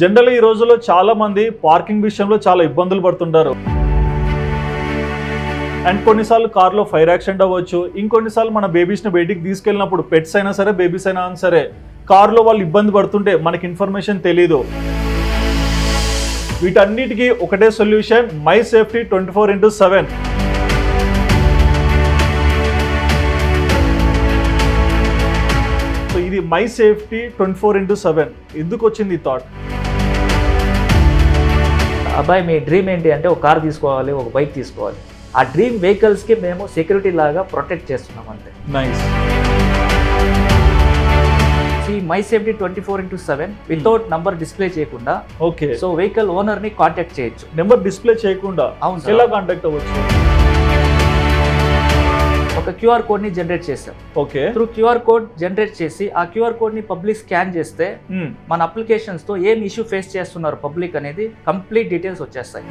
General ఈ రోజుల్లో చాలా మంది పార్కింగ్ విషయంలో చాలా ఇబ్బందులు పడుతుంటారు. అండ్ కొన్నిసార్లు కార్లో ఫైర్ యాక్సిడెంట్ అవ్వచ్చు. ఇంకొన్నిసార్లు మన బేబీస్ని బయటికి తీసుకెళ్ళినప్పుడు పెట్స్ అయినా సరే బేబీస్ అయినా సరే కార్లో వాళ్ళు ఇబ్బంది పడుతుంటే మనకి ఇన్ఫర్మేషన్ తెలీదు. వీటన్నిటికీ ఒకటే solution my safety twenty four into seven. So ఇది my safety twenty four into seven. ఎందుకు వచ్చింది ఈ థాట్? అబ్బాయి మీ డ్రీమ్ ఏంటి అంటే ఒక కార్ తీసుకోవాలి ఒక బైక్ తీసుకోవాలి. ఆ డ్రీమ్ వెహికల్స్కి మేము సెక్యూరిటీ లాగా ప్రొటెక్ట్ చేస్తున్నాం అంతే. నైస్. ఈ my safety twenty four into seven without number display చేయకుండా ఓకే సో వెహికల్ ఓనర్ని కాంటాక్ట్ చేయొచ్చు. నెంబర్ డిస్ప్లే చేయకుండా అవును. ఎలా కాంటాక్ట్ అవ్వచ్చు? ఒక క్యూఆర్ కోడ్ని జనరేట్ చేస్తాం okay. Through QR code generate చేసి ఆ క్యూఆర్ కోడ్ని పబ్లిక్ స్కాన్ చేస్తే. మన అప్లికేషన్స్తో ఏం ఇష్యూ ఫేస్ చేస్తున్నారు పబ్లిక్ అనేది కంప్లీట్ డీటెయిల్స్ వచ్చేస్తాయి.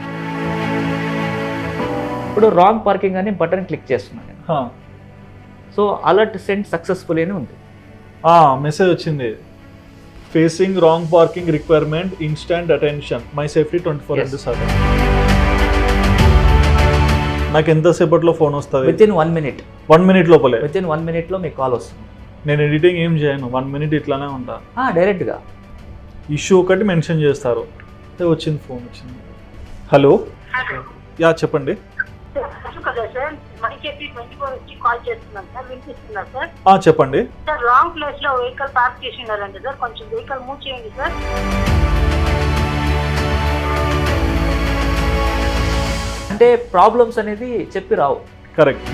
ఇప్పుడు రాంగ్ పార్కింగ్ అని బటన్ క్లిక్ చేస్తున్నాను నేను. సో అలర్ట్ సెండ్ సక్సెస్ఫుల్ అని ఉంది. మెసేజ్ వచ్చింది. Facing wrong parking requirement instant attention my safety twenty four. Into seven నాకు ఎంతసేపట్లో ఫోన్ వస్తుంది? Within one minute one minute లోపలే? విత్ ఇన్ వన్ మినిట్లో మీకు కాల్ వస్తుంది. నేను ఎడిటింగ్ ఏం చేయను. వన్ మినిట్ ఇట్లానే ఉంటా. ఆ, డైరెక్ట్గా. ఇష్యూ ఒకటి మెన్షన్ చేస్తారు. వచ్చింది ఫోన్ వచ్చింది. హలో యా చెప్పండి. చెప్పండి. సార్ రాంగ్ ప్లేస్లో వెహికల్ పార్క్ చేసి ఉన్నారండి సార్. కొంచెం వెహికల్ మూవ్ చేయండి సార్. అంటే ప్రాబ్లమ్స్ అనేది చెప్పి రావు. కరెక్ట్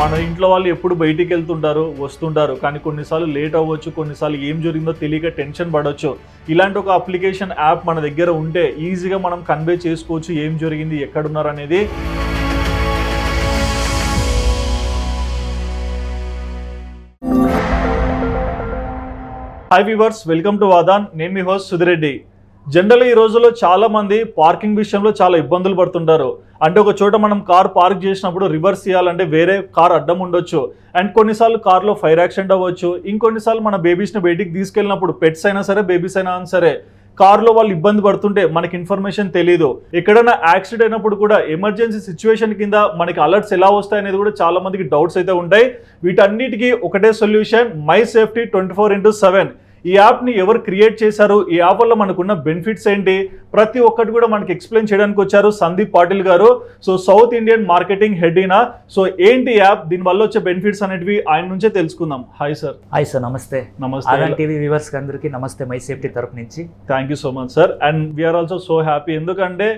మన ఇంట్లో వాళ్ళు ఎప్పుడు బయటికి వెళ్తుంటారు వస్తుంటారు. కానీ కొన్నిసార్లు లేట్ అవ్వచ్చు కొన్నిసార్లు ఏం జరిగిందో తెలియక టెన్షన్ పడవచ్చు ఇలాంటి ఒక అప్లికేషన్ యాప్ మన దగ్గర ఉంటే ఈజీగా మనం కన్వే చేసుకోవచ్చు ఏం జరిగింది ఎక్కడున్నారు అనేది హాయ్ వివర్స్ వెల్కమ్ టు వాదాన్ నేను మీ హోస్ట్ సుధిరెడ్డి జనరల్ ఈ రోజుల్లో చాలా మంది పార్కింగ్ విషయంలో చాలా ఇబ్బందులు పడుతుంటారు. అంటే ఒక చోట మనం కార్ పార్క్ చేసినప్పుడు రివర్స్ చేయాలంటే వేరే కార్ అడ్డం ఉండొచ్చు. అండ్ కొన్నిసార్లు కార్లో ఫైర్ యాక్సిడెంట్ అవ్వచ్చు. ఇంకొన్నిసార్లు మన బేబీస్ని బయటికి తీసుకెళ్ళినప్పుడు పెట్స్ అయినా సరే బేబీస్ అయినా సరే. కార్లో వాళ్ళు ఇబ్బంది పడుతుంటే మనకి ఇన్ఫర్మేషన్ తెలియదు ఎక్కడైనా యాక్సిడెంట్ అయినప్పుడు కూడా ఎమర్జెన్సీ సిచ్యువేషన్ కింద మనకి అలర్ట్స్ ఎలా వస్తాయి అనేది కూడా చాలా మందికి డౌట్స్ అయితే ఉంటాయి. వీటన్నిటికీ ఒకటే solution my safety twenty four into seven. ఈ యాప్ని ఎవరు క్రియేట్ చేశారు? ఈ యాప్ వల్ల మనకున్న బెనిఫిట్స్ ఏంటి? ప్రతి ఒక్కటి కూడా మనకి ఎక్స్ప్లెయిన్ చేయడానికి వచ్చారు Sandeep Patil garu. So South Indian marketing head అయినా సో ఏంటి యాప్? దీనివల్ల వచ్చే బెనిఫిట్స్ అనేటివి ఆయన నుంచే తెలుసుకుందాం. హాయ్ సార్ హాయ్ సార్ నమస్తే. నమస్తే. టీవీ అందరికీ నమస్తే. మై సేఫ్టీ తరపు నుంచి. Thank you so much sir and we are also so happy ఎందుకంటే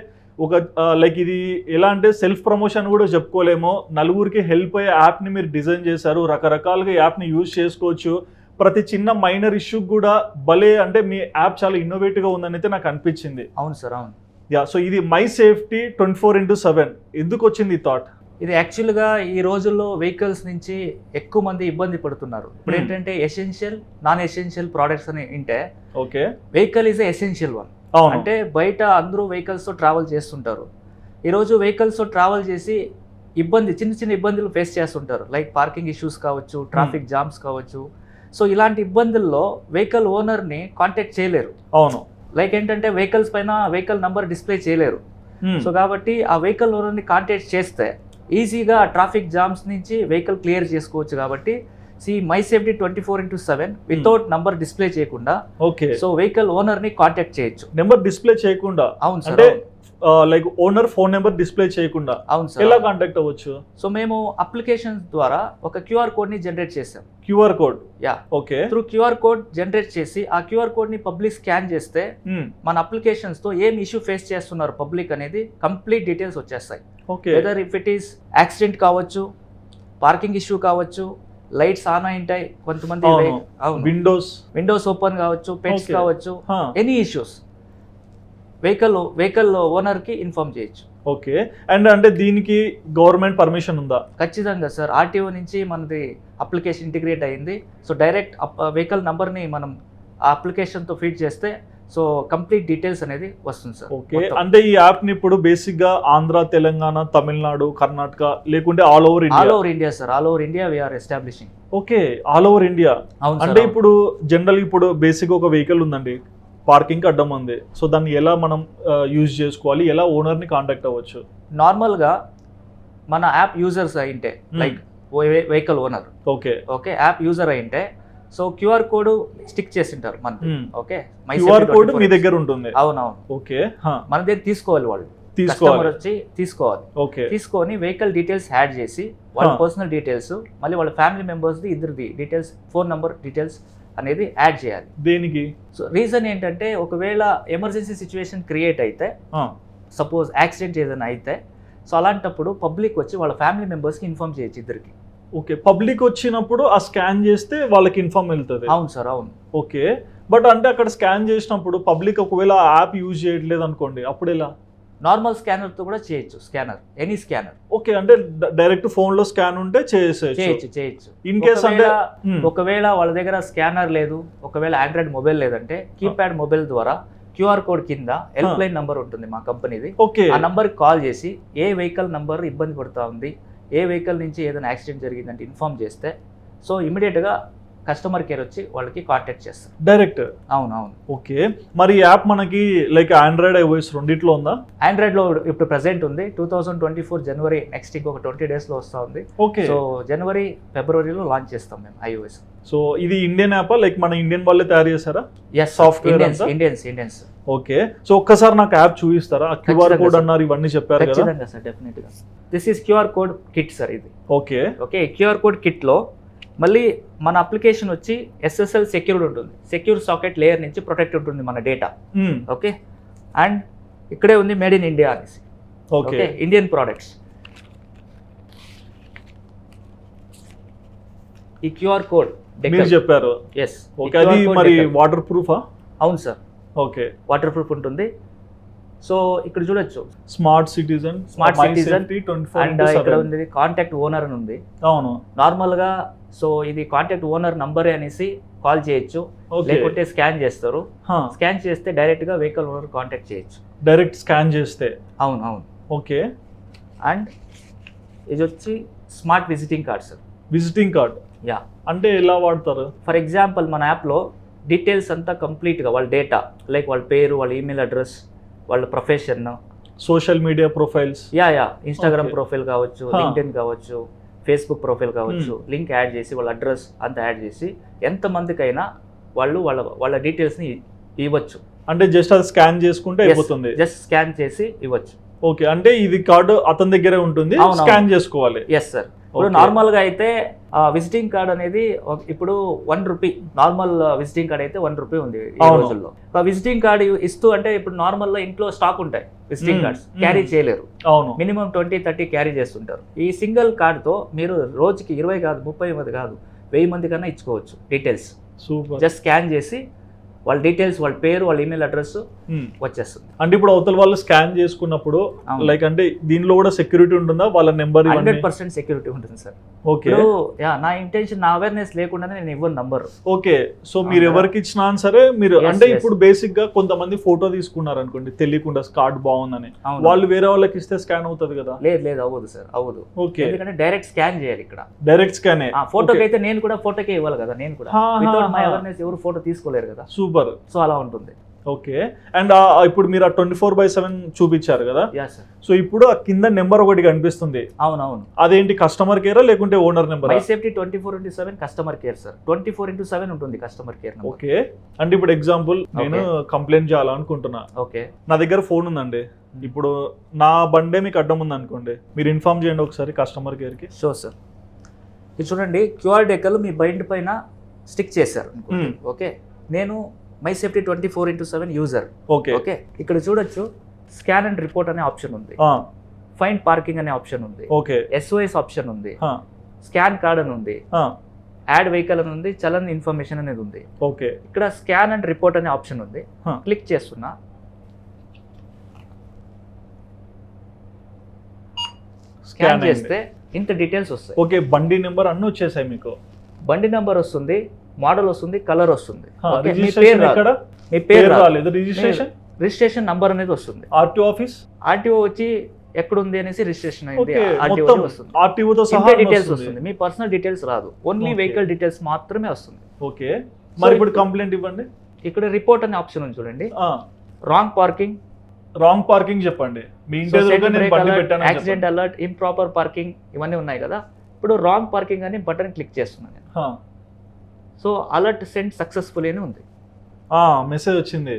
ఒక లైక్ ఇది ఎలా అంటే సెల్ఫ్ ప్రమోషన్ కూడా చెప్పుకోలేము. నలుగురికి హెల్ప్ అయ్యే యాప్ని మీరు డిజైన్ చేశారు. రకరకాలుగా యాప్ని యూజ్ చేసుకోవచ్చు. ప్రతి చిన్న మైనర్ ఇష్యూ కూడా భలే అంటే మీ యాప్ చాలా ఇన్నోవేటివ్గా ఉందని అయితే నాకు అనిపించింది. అవును సార్ అవును. యా సో ఇది my safety twenty four into seven. ఎందుకు వచ్చింది ఈ థాట్ ఇది యాక్చువల్గా ఈ రోజుల్లో వెహికల్స్ నుంచి ఎక్కువ మంది ఇబ్బంది పడుతున్నారు. ఇప్పుడు Hmm. ఏంటంటే ఎసెన్షియల్ నాన్ ఎసెన్షియల్ ప్రోడక్ట్స్ అని వింటే okay. Vehicle is essential one అంటే బయట అందరూ వెహికల్స్తో ట్రావెల్ చేస్తుంటారు. ఈరోజు వెహికల్స్తో ట్రావెల్ చేసి ఇబ్బంది చిన్న చిన్న ఇబ్బందులు ఫేస్ చేస్తుంటారు. లైక్ పార్కింగ్ ఇష్యూస్ కావచ్చు ట్రాఫిక్ జామ్స్ కావచ్చు సో ఇలాంటి ఇబ్బందుల్లో వెహికల్ ఓనర్ని కాంటాక్ట్ చేయలేరు. అవును. లైక్ ఏంటంటే వెహికల్స్ పైన వెహికల్ నంబర్ డిస్ప్లే చేయలేరు. Hmm. సో కాబట్టి ఆ వెహికల్ ఓనర్ని కాంటాక్ట్ చేస్తే ఈజీగా ట్రాఫిక్ జామ్స్ నుంచి వెహికల్ క్లియర్ చేసుకోవచ్చు కాబట్టి see my safety twenty four into seven without number display చేయకుండా ఓకే సో వెహికల్ ఓనర్ని కాంటాక్ట్ చేయొచ్చు. నెంబర్ డిస్ప్లే చేయకుండా. అవును సార్ అంటే. Like owner phone number display చేయకుండా అవును సార్. ఎలా. కాంటాక్ట్ అవ్వచ్చు? సో మేము అప్లికేషన్ ద్వారా ఒక క్యూఆర్ కోడ్ని జనరేట్ చేసాం QR code yeah okay through QR code generate చేసి ఆ క్యూఆర్ కోడ్ని పబ్లిక్ స్కాన్ చేస్తే Hmm. మన అప్లికేషన్స్తో ఏం ఇష్యూ ఫేస్ చేస్తున్నారు పబ్లిక్ అనేది కంప్లీట్ డీటెయిల్స్ వచ్చేస్తాయి. Okay whether if it is accident కావచ్చు పార్కింగ్ ఇష్యూ కావచ్చు లైట్స్ ఆన్ అయి ఉంటాయి కొంతమంది విండోస్ విండోస్ ఓపెన్ కావచ్చు పెట్స్. కావచ్చు ఎనీ ఇష్యూస్ వెహికల్ వెహికల్ ఓనర్కి ఇన్ఫార్మ్ చేయొచ్చు. ఓకే. అండ్ అంటే దీనికి గవర్నమెంట్ పర్మిషన్ ఉందా? ఖచ్చితంగా సార్. ఆర్టీఓ నుంచి మనది అప్లికేషన్ ఇంటిగ్రేట్ అయింది. సో డైరెక్ట్ వెహికల్ నంబర్ని మనం ఆ అప్లికేషన్తో ఫీడ్ చేస్తే సో కంప్లీట్ డీటెయిల్స్ అనేది వస్తుంది సార్. ఓకే. అంటే ఈ యాప్ని ఇప్పుడు బేసిక్గా ఆంధ్ర తెలంగాణ తమిళనాడు కర్ణాటక లేకుంటే all over all India over India sir. All over India we are establishing okay. All over India. అంటే ఇప్పుడు జనరల్ ఇప్పుడు బేసిక్ ఒక వెహికల్ ఉందండి. పార్కింగ్ అడ్డం ఉంది. సో దాన్ని ఎలా మనం యూజ్ చేసుకోవాలి? ఎలా ఓనర్ని కాంటాక్ట్ అవ్వచ్చు? నార్మల్గా మన app users అయింటే like vehicle owner. Okay. Okay app user అయింటే so QR code stick చేసింటారు మన Hmm. ఓకే? క్యూఆర్ కోడ్ మీ దగ్గర ఉంటుంది. అవునవును. ఓకే మన దగ్గర తీసుకోవాలి వాళ్ళు. తీసుకోవాలి. వచ్చి తీసుకోవాలి. ఓకే. తీసుకొని వెహికల్ డీటెయిల్స్ యాడ్ చేసి వాళ్ళ. పర్సనల్ డీటెయిల్స్ మళ్ళీ వాళ్ళ ఫ్యామిలీ మెంబర్స్ది ఇద్దరిది డీటెయిల్స్ ఫోన్ నెంబర్ డీటెయిల్స్ అనేది యాడ్ చేయాలి. దేనికి? సో రీజన్ ఏంటంటే ఒకవేళ ఎమర్జెన్సీ సిచ్యువేషన్ క్రియేట్ అయితే సపోజ్ యాక్సిడెంట్ ఏదైనా అయితే సో అలాంటప్పుడు పబ్లిక్ వచ్చి వాళ్ళ ఫ్యామిలీ మెంబర్స్కి ఇన్ఫార్మ్ చేయొచ్చు ఇద్దరికి. ఓకే పబ్లిక్ వచ్చినప్పుడు ఆ స్కాన్ చేస్తే వాళ్ళకి ఇన్ఫార్మ్ వెళ్తుంది. అవును సార్ అవును. ఓకే బట్ అంటే అక్కడ స్కాన్ చేసినప్పుడు పబ్లిక్ ఒకవేళ యాప్ యూజ్ చేయట్లేదు అనుకోండి అప్పుడు ఎలా? నార్మల్ స్కానర్తో కూడా చేయొచ్చు స్కానర్ ఎనీ స్కానర్. ఓకే అంటే డైరెక్ట్ ఫోన్లో స్కాన్ ఉంటే చేసేయచ్చు. చేయొచ్చు చేయొచ్చు. ఇన్ కేస్ అంటే ఒకవేళ- వాళ్ళ దగ్గర స్కానర్ లేదు ఒకవేళ ఆండ్రాయిడ్ మొబైల్ లేదంటే కీప్యాడ్ మొబైల్ ద్వారా క్యూఆర్ కోడ్ కింద హెల్ప్ లైన్ నంబర్ ఉంటుంది మా కంపెనీది. ఓకే. ఆ నంబర్ కాల్ చేసి ఏ వెహికల్ నంబర్ ఇబ్బంది పడుతూ ఉంది ఏ వెహికల్ నుంచి ఏదైనా యాక్సిడెంట్ జరిగిందంటే ఇన్ఫార్మ్ చేస్తే సో ఇమీడియట్గా కస్టమర్ కేర్ వచ్చి వాళ్ళకి కాంటాక్ట్ చేస్తారు. డైరెక్ట్ అవును అవును ఓకే. మరి యాప్ మనకి లైక్ ఆండ్రాయిడ్ ఐఓఎస్ రెండిట్లో ఉందా? ఆండ్రాయిడ్లో ఇప్పుడు ప్రెసెంట్ ఉంది. టూ థౌసండ్ ట్వంటీ ఫోర్ జనవరి నెక్స్ట్ ఇంకొక ట్వంటీ డేస్లో వస్తూ ఉంది. ఓకే. సో జనవరి ఫిబ్రవరిలో లాంచ్ చేస్తాం మేము ఐఓఎస్ సో ఇది ఇండియన్ యాప్ లైక్ మన ఇండియన్ వాళ్ళే తయారు చేశారా? Yes Software Indians? Indians Indians okay. So ఒక్కసారి నాకు యాప్ చూపిస్తారా? ఆ క్యూఆర్ కోడ్. అన్నారు ఇవన్నీ చెప్పారు కదా? సార్ డెఫినెట్గా this is QR code kit sir ఇది. ఓకే. ఓకే క్యూఆర్ కోడ్ కిట్లో మళ్ళీ మన అప్లికేషన్ వచ్చి ఎస్ఎస్ఎల్ సెక్యూర్డ్ ఉంటుంది. సెక్యూర్ సాకెట్ లేయర్ నుంచి ప్రొటెక్ట్ ఉంటుంది మన డేటా. మ్మ్. ఓకే? అండ్ ఇక్కడే ఉంది మేడ్ ఇన్ ఇండియా అనేసి. ఓకే. ఓకే? Indian products. ఈ క్యూఆర్ కోడ్ మీరు చెప్పారు. ఎస్ ఓకే అది మరి వాటర్ ప్రూఫా అవును సార్. ఓకే. వాటర్ ప్రూఫ్ ఉంటుంది. సో ఇక్కడ చూడొచ్చు. Smart citizen citizen twenty and ఇక్కడ ఉంది కాంటాక్ట్ ఓనర్ అని ఉంది. అవును. నార్మల్గా సో ఇది కాంటాక్ట్ ఓనర్ నంబరే అనేసి కాల్ చేయొచ్చు. లేకుంటే స్కాన్ చేస్తారు. స్కాన్ చేస్తే డైరెక్ట్గా వెహికల్ ఓనర్ కాంటాక్ట్ చేయొచ్చు. డైరెక్ట్ స్కాన్ చేస్తే. అవును అవును. ఓకే అండ్ ఇది వచ్చి smart visiting card sir visiting card yeah అంటే ఎలా వాడతారు? ఫర్ ఎగ్జాంపుల్ మన యాప్లో డీటెయిల్స్ అంతా కంప్లీట్గా వాళ్ళ డేటా లైక్ వాళ్ళ పేరు వాళ్ళ ఈమెయిల్ అడ్రస్ వాళ్ళ profession. Social media profiles yeah yeah. Instagram. Profile కావచ్చు. లింక్డ్ఇన్ కావచ్చు ఫేస్బుక్ ప్రొఫైల్ కావచ్చు లింక్ యాడ్ చేసి వాళ్ళ అడ్రస్ అంతా యాడ్ చేసి ఎంతమందికైనా వాళ్ళు వాళ్ళ వాళ్ళ డీటెయిల్స్ని ఇవ్వచ్చు. అంటే జస్ట్ అది స్కాన్ చేసుకుంటే అయిపోతుంది. జస్ట్ స్కాన్ చేసి ఇవ్వచ్చు. ఓకే అంటే ఇది కార్డు అతని దగ్గరే ఉంటుంది. స్కాన్ చేసుకోవాలి. ఎస్ సార్ ఇప్పుడు. నార్మల్గా అయితే విజిటింగ్ కార్డ్ అనేది ఇప్పుడు one rupee normal visiting card అయితే వన్ రూపీ ఉంది ఈ. రోజుల్లో. విజిటింగ్ కార్డ్ ఇస్తూ అంటే ఇప్పుడు నార్మల్ ఇంట్లో స్టాక్ ఉంటాయి విజిటింగ్. కార్డ్స్. క్యారీ చేయలేరు. అవును. మినిమం ట్వంటీ థర్టీ క్యారీ చేస్తుంటారు. ఈ సింగిల్ కార్డ్తో మీరు రోజుకి ఇరవై కాదు ముప్పై మంది కాదు వెయ్యి మంది కన్నా ఇచ్చుకోవచ్చు డీటెయిల్స్ సూపర్. జస్ట్ స్కాన్ చేసి వాళ్ళ డీటెయిల్స్ వాళ్ళ పేరు వాళ్ళ ఈమెయిల్ అడ్రస్ వచ్చేస్తుంది. అంటే ఇప్పుడు అవతల వాళ్ళు స్కాన్ చేసుకున్నప్పుడు. లైక్ అంటే దీనిలో కూడా సెక్యూరిటీ ఉంటుందా? వాళ్ళ నెంబర్ హండ్రెడ్ పర్సెంట్ సెక్యూరిటీ ఉంటుంది సార్. ఓకే నా ఇంటెన్షన్ నా అవేర్నెస్ లేకుండానే నేను ఇవ్వను నంబర్ ఓకే సో మీరు? ఎవరికి ఇచ్చినా సరే మీరు అంటే. ఇప్పుడు బేసిక్గా కొంతమంది ఫోటో తీసుకున్నారు అనుకోండి తెలియకుండా కార్డ్ బాగుందని. వాళ్ళు వేరే వాళ్ళకి ఇస్తే స్కాన్ అవుతుంది కదా? లేదు లేదు అవ్వదు సార్ అవ్వదు. ఓకే ఎందుకంటే డైరెక్ట్ స్కాన్ చేయాలి ఇక్కడ. డైరెక్ట్ స్కానే ఫోటోకి అయితే నేను కూడా ఫోటోకే ఇవ్వాలి కదా నేను కూడా. Without my. అవేర్నెస్ ఎవరు ఫోటో తీసుకోలేరు కదా. సూపర్. సో అలా ఉంటుంది. ఓకే. అండ్ ఇప్పుడు మీరు ఆ ట్వంటీ ఫోర్ బై సెవెన్ చూపించారు కదా? సో ఇప్పుడు ఆ కింద నెంబర్ ఒకటి కనిపిస్తుంది. అవును అవును అదేంటి కస్టమర్ కేరా లేకుంటే owner number safety twenty four into seven customer care sir twenty four into seven ఉంటుంది కస్టమర్ కేర్ ఓకే. అంటే ఇప్పుడు ఎగ్జాంపుల్ నేను కంప్లైంట్ చేయాలనుకుంటున్నా. ఓకే నా దగ్గర ఫోన్ ఉందండి. ఇప్పుడు నా బండే మీకు అడ్డం ఉంది అనుకోండి మీరు ఇన్ఫార్మ్ చేయండి ఒకసారి కస్టమర్ కేర్కి షో సార్ ఇది చూడండి క్యూఆర్ డెక్కలు మీ బైండ్ పైన స్టిక్ చేశారు అనుకోండి. Hmm. ఓకే నేను my safety twenty four into seven user. Okay. Okay? ఇక్కడ చూడొచ్చు స్కాన్ అండ్ రిపోర్ట్ అనే ఆప్షన్ ఉంది. ఫైన్ పార్కింగ్ అనే ఆప్షన్ ఉంది. ఓకే. ఎస్ఓఎస్ ఆప్షన్ ఉంది. స్కాన్ కార్డ్ అని ఉంది. యాడ్ వెహికల్ అని ఉంది చలన్ ఇన్ఫర్మేషన్ అనేది ఉంది. ఓకే. ఇక్కడ స్కాన్ అండ్ రిపోర్ట్ అనే ఆప్షన్ ఉంది. క్లిక్ చేస్తున్నా. స్కాన్ చేస్తే ఇంత డీటెయిల్స్ వస్తాయి. ఓకే బండి నెంబర్ అన్ని వచ్చేసాయి మీకు. బండి నెంబర్ వస్తుంది. మోడల్ వస్తుంది కలర్ వస్తుంది. మీ పేరు మీ పేరు. రాలేదు రిజిస్ట్రేషన్ రిజిస్ట్రేషన్ నంబర్ అనేది వస్తుంది. ఆర్టీఓ ఆఫీస్ ఆర్టీఓ వచ్చి ఎక్కడుంది అనేసి రిజిస్ట్రేషన్ అయింది. ఆర్టీఓ వస్తుంది. ఆర్టీఓతో సహా డీటెయిల్స్ వస్తుంది. మీ పర్సనల్ డీటెయిల్స్ రాదు. ఓన్లీ. వెహికల్ డీటెయిల్స్ మాత్రమే వస్తుంది. ఓకే. మరి ఇప్పుడు కంప్లైంట్ ఇవ్వండి. ఇక్కడ రిపోర్ట్ అనే ఆప్షన్ ఉంది చూడండి. రాంగ్ పార్కింగ్ రాంగ్ పార్కింగ్ చెప్పండి. మీ యాక్సిడెంట్ అలర్ట్ ఇంప్రాపర్ పార్కింగ్ ఇవన్నీ ఉన్నాయి కదా. ఇప్పుడు రాంగ్ పార్కింగ్ అని బటన్ క్లిక్ చేస్తున్నాను నేను. సో అలర్ట్ సెండ్ సక్సెస్ఫుల్ అని ఉంది మెసేజ్ వచ్చింది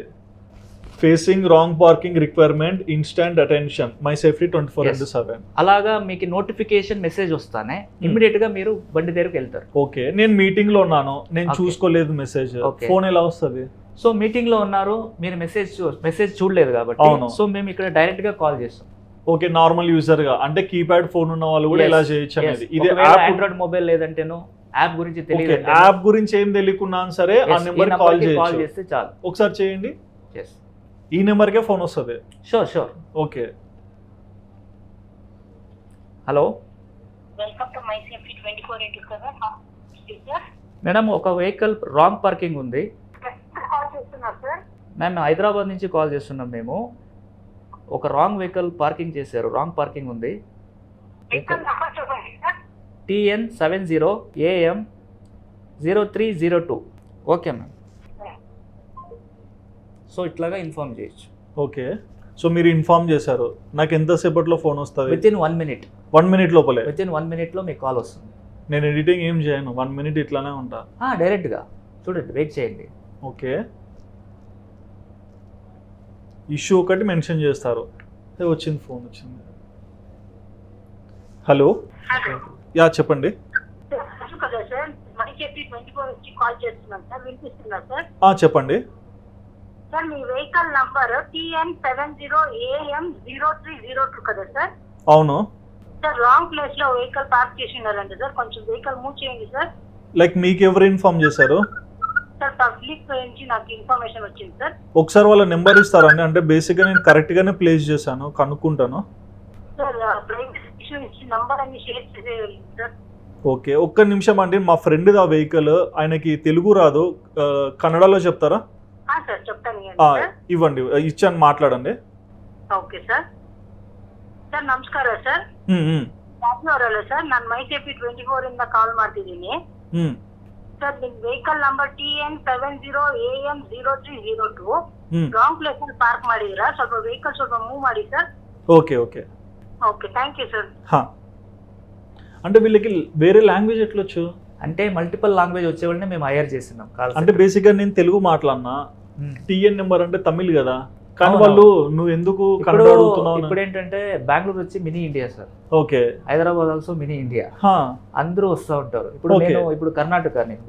facing wrong parking requirement instant attention my safety twenty four. Into seven అలాగా మీకు నోటిఫికేషన్ మెసేజ్ వస్తానే. ఇమ్మీడియట్గా మీరు బండి దగ్గరికి వెళ్తారు ఓకే నేను మీటింగ్లో ఉన్నాను నేను. చూసుకోలేదు మెసేజ్. ఫోన్ ఎలా వస్తుంది సో మీటింగ్లో ఉన్నారు మీరు మెసేజ్ మెసేజ్ చూడలేదు కాబట్టి అవును. సో మేము ఇక్కడ డైరెక్ట్గా కాల్ చేస్తాం ఓకే నార్మల్ యూజర్గా అంటే కీప్యాడ్ ఫోన్ ఉన్న వాళ్ళు కూడా. ఎలా చేయొచ్చు అనేది ఇది ఆండ్రాయిడ్ మొబైల్ లేదంటేనో యాప్ గురించి ఓకే తెలియదు యాప్ గురించి ఏం తెలియకున్నా సరే ఆ నెంబర్ కాల్ కాల్ చేస్తే చాలు. ఒకసారి చేయండి. ఎస్ ఈ నెంబర్కే ఫోన్ వస్తుంది. Sure sure okay. Hello madam ఒక వెహికల్ రాంగ్ పార్కింగ్ ఉంది. కాల్ చేస్తున్నారు సార్ మేము హైదరాబాద్ నుంచి కాల్ చేస్తున్నాం మేము. ఒక రాంగ్ వెహికల్ పార్కింగ్ చేశారు. రాంగ్ పార్కింగ్ ఉంది. TN seven zero AM zero three zero two. Okay ma'am. So ఇట్లాగా ఇన్ఫార్మ్ చేయొచ్చు. ఓకే. సో మీరు ఇన్ఫార్మ్ చేశారు. నాకు ఎంతసేపట్లో ఫోన్ వస్తుంది? Within one minute one minute లోపలే? విత్ ఇన్ వన్ మినిట్లో మీకు కాల్ వస్తుంది. నేను ఎడిటింగ్ ఏం చేయను. వన్ మినిట్ ఇట్లానే ఉంటా. డైరెక్ట్గా. చూడండి వెయిట్ చేయండి. ఓకే. ఇష్యూ ఒకటి మెన్షన్ చేస్తారు. వచ్చింది ఫోన్ వచ్చింది. హలో? హలో. యా చెప్పండి. చెప్పండి. Sir me vehicle number TN seven zero AM zero three zero two కదా సార్? అవును. సార్ రాంగ్ ప్లేస్లో వెహికల్ పార్క్ చేసి ఉన్నారండి సార్. కొంచెం వెహికల్ మూవ్ చేయండి సార్. లైక్ మీకు ఎవరు ఇన్ఫార్మ్ చేశారు? సార్ పబ్లిక్ నుంచి నాకు ఇన్ఫర్మేషన్ వచ్చింది సార్. ఒకసారి వాళ్ళ నెంబర్ ఇస్తారండి అంటే బేసిక్గా నేను కరెక్ట్గానే ప్లేస్ చేశాను కనుక్కుంటాను సార్ ప్రైవేట్ ఇష్యూ ఇచ్చి నంబర్ అన్ని షేర్ చేసేయాలి సార్ ఓకే ఒక్క నిమిషం అండి మా ఫ్రెండ్ ఆ వెహికల్ ఆయనకి తెలుగు రాదు ఆ, కన్నడలో చెప్తారా ఆ, సార్ చెప్తాను ఇవ్వండి ఆ, సార్ ఇవ్వండి ఇచ్చాను మాట్లాడండి ಓಕೆ ಸರ್ ಸರ್ ನಮಸ್ಕಾರ ಸರ್ ఉమ్, ఉమ్, ಅವರಲ್ಲ ಸರ್ ನಾನು ಮೈಸೇಪಿ ಟ್ವೆಂಟಿ ಫೋರ್ ಇಂದ ಕಾಲ್ ಮಾಡ್ತಿದ್ದೀನಿ ఉమ్, ಸರ್ ನಿಮ್ vehicle number T N seven zero A M zero three zero two um. Wrong place ಅಲ್ಲಿ ಪಾರ್ಕ್ ಮಾಡಿದಿರಾ ಸ್ವಲ್ಪ ವೆಹಿಕಲ್ ಸ್ವಲ್ಪ ಮೂವ್ ಮಾಡಿ sir okay okay okay thank you sir హా. అంటే వీళ్ళకి వేరే లాంగ్వేజ్ ఎట్లొచ్చు? అంటే మల్టిపుల్ లాంగ్వేజ్ వచ్చే వాళ్ళని మేము హైర్ చేస్తున్నాం కాల్ అంటే బేసిక్గా నేను తెలుగు మాట్లాడినా టిఎన్ నెంబర్ అంటే తమిళ్ కదా? కానీ. వాళ్ళు నువ్వు ఎందుకు ఇప్పుడు కన్నడ అడుగుతున్నావు ఇప్పుడు ఏంటంటే బెంగళూరు వచ్చి mini India sir. Okay. Hyderabad also mini India. అందరూ వస్తూ ఉంటారు. ఇప్పుడు. నేను ఇప్పుడు కర్ణాటక నేను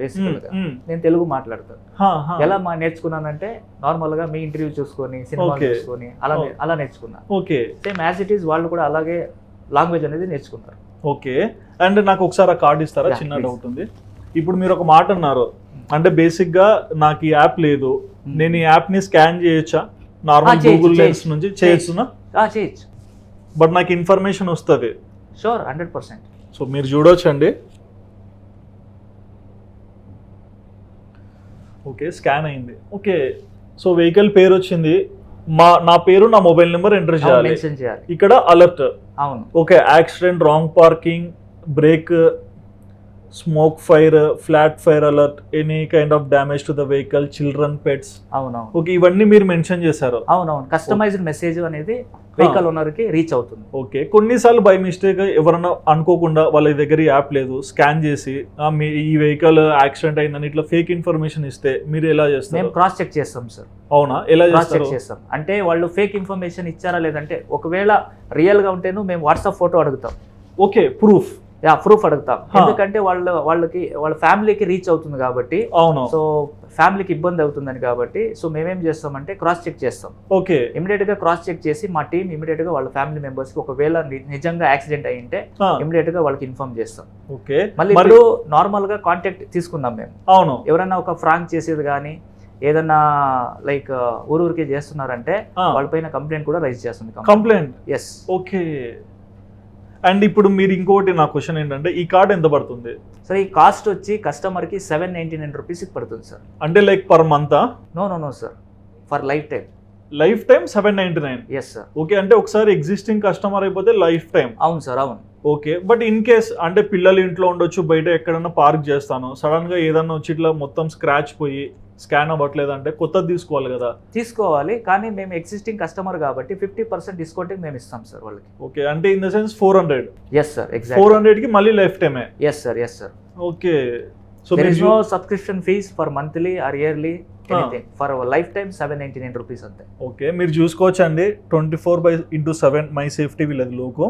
నేను తెలుగు మాట్లాడతాను. ఎలా మా నేర్చుకున్నానంటే నార్మల్గా మీ ఇంటర్వ్యూ చూసుకొని సినిమా. చూసుకొని అలా. అలా నేర్చుకున్నా. Okay. Same as it is వాళ్ళు కూడా అలాగే లాంగ్వేజ్ అనేది నేర్చుకున్నారు ఓకే. అండ్ నాకు ఒకసారి ఆ కార్డ్ ఇస్తారా? చిన్న. డౌట్ ఉంది. ఇప్పుడు మీరు ఒక మాట అన్నారు. అంటే బేసిక్గా నాకు ఈ యాప్ లేదు. Hmm. నేను ఈ యాప్ని స్కాన్ చేయొచ్చా? Normal Google lens. నుంచి చేయొచ్చునా? ఆ, చేయొచ్చు. బట్ నాకు ఇన్ఫర్మేషన్ వస్తుంది. షూర్ హండ్రెడ్ పర్సెంట్ సో మీరు చూడొచ్చండి. ఓకే స్కాన్ అయింది. ఓకే సో వెహికల్ పేరు వచ్చింది మా నా పేరు నా మొబైల్ నెంబర్ ఎంటర్ చేయాలి. ఇక్కడ అలర్ట్. అవును. Okay accident wrong parking break smoke fire flat fire alert any kind of damage to the vehicle children pets అవునవును. ఓకే ఇవన్నీ మీరు మెన్షన్ చేశారు. అవునవును. కస్టమైజ్డ్ మెసేజ్ అనేది వెహికల్ ఓనర్కి రీచ్ అవుతుంది. ఓకే కొన్నిసార్లు బై మిస్టేక్ ఎవరన్నా అనుకోకుండా వాళ్ళ దగ్గర యాప్ లేదు స్కాన్ చేసి "ఆ, మీ ఈ వెహికల్ యాక్సిడెంట్ అయిందని ఇట్లా ఫేక్ ఇన్ఫర్మేషన్ ఇస్తే మీరు ఎలా మేము చేస్తారు క్రాస్ చెక్ చేస్తాం సార్ అవునా? ఎలా క్రాస్ చెక్ చేస్తాం. అంటే వాళ్ళు ఫేక్ ఇన్ఫర్మేషన్ ఇచ్చారా లేదంటే ఒకవేళ రియల్గా ఉంటేను మేము వాట్సాప్ ఫోటో అడుగుతాం. ఓకే ప్రూఫ్ యా ప్రూఫ్ అడుగుతాం. ఎందుకంటే వాళ్ళ వాళ్ళకి వాళ్ళ ఫ్యామిలీకి రీచ్ అవుతుంది కాబట్టి. అవును. సో ఫ్యామిలీకి ఇబ్బంది అవుతుందని కాబట్టి. సో మేమేం చేస్తామంటే క్రాస్ చెక్ చేస్తాం. ఓకే. ఇమీడియట్గా క్రాస్ చెక్ చేసి మా టీం ఇమీడియట్గా వాళ్ళ ఫ్యామిలీ మెంబర్స్కి ఒకవేళ నిజంగా యాక్సిడెంట్ అయ్యింటే ఇమీడియట్గా వాళ్ళకి ఇన్ఫార్మ్ చేస్తాం. ఓకే. మళ్ళీ ఇప్పుడు నార్మల్గా కాంటాక్ట్ తీసుకున్నాం మేము. అవును. ఎవరైనా ఒక ఫ్రాంక్ చేసేది కానీ ఏదన్నా లైక్ ఊరూరికి చేస్తున్నారంటే వాళ్ళపైన కంప్లైంట్ కూడా రైజ్ చేస్తుంది. Complaint yes okay. అండ్ ఇప్పుడు మీరు ఇంకోటి నా క్వశ్చన్ ఏంటంటే ఈ కార్డ్ ఎంత పడుతుంది? సో ఈ కాస్ట్ వచ్చి కస్టమర్కి సెవెన్ నైంటీ నైన్ రూపీస్కి పడుతుంది సార్ అంటే like per month no no no sir for lifetime lifetime seven ninety nine yes sir okay అంటే ఒకసారి ఎగ్జిస్టింగ్ కస్టమర్ అయిపోతే లైఫ్ టైం అవును సార్ అవును. ఓకే బట్ ఇన్ కేస్ అంటే పిల్లలు ఇంట్లో ఉండొచ్చు బయట ఎక్కడన్నా పార్క్ చేస్తాను సడన్గా ఏదన్నా వచ్చి ఇట్లా మొత్తం స్క్రాచ్ పోయి స్కాన్ అవ్వట్లేదు అంటే కొత్తది తీసుకోవాలి కదా. తీసుకోవాలి కానీ మేము ఎగ్జిస్టింగ్ కస్టమర్ కాబట్టి ఫిఫ్టీ పర్సెంట్ డిస్కౌంట్ మేము ఇస్తాం సార్ వాళ్ళకి. ఓకే అంటే in the sense four hundred yes sir four exact హండ్రెడ్కి మళ్ళీ లైఫ్ టైమే yes sir yes sir okay so there is no subscription fees for monthly or yearly for lifetime seven ninety nine rupees అంతే. Okay మీరు చూసుకోవచ్చు అండి twenty four by into seven my safety వీళ్ళది logo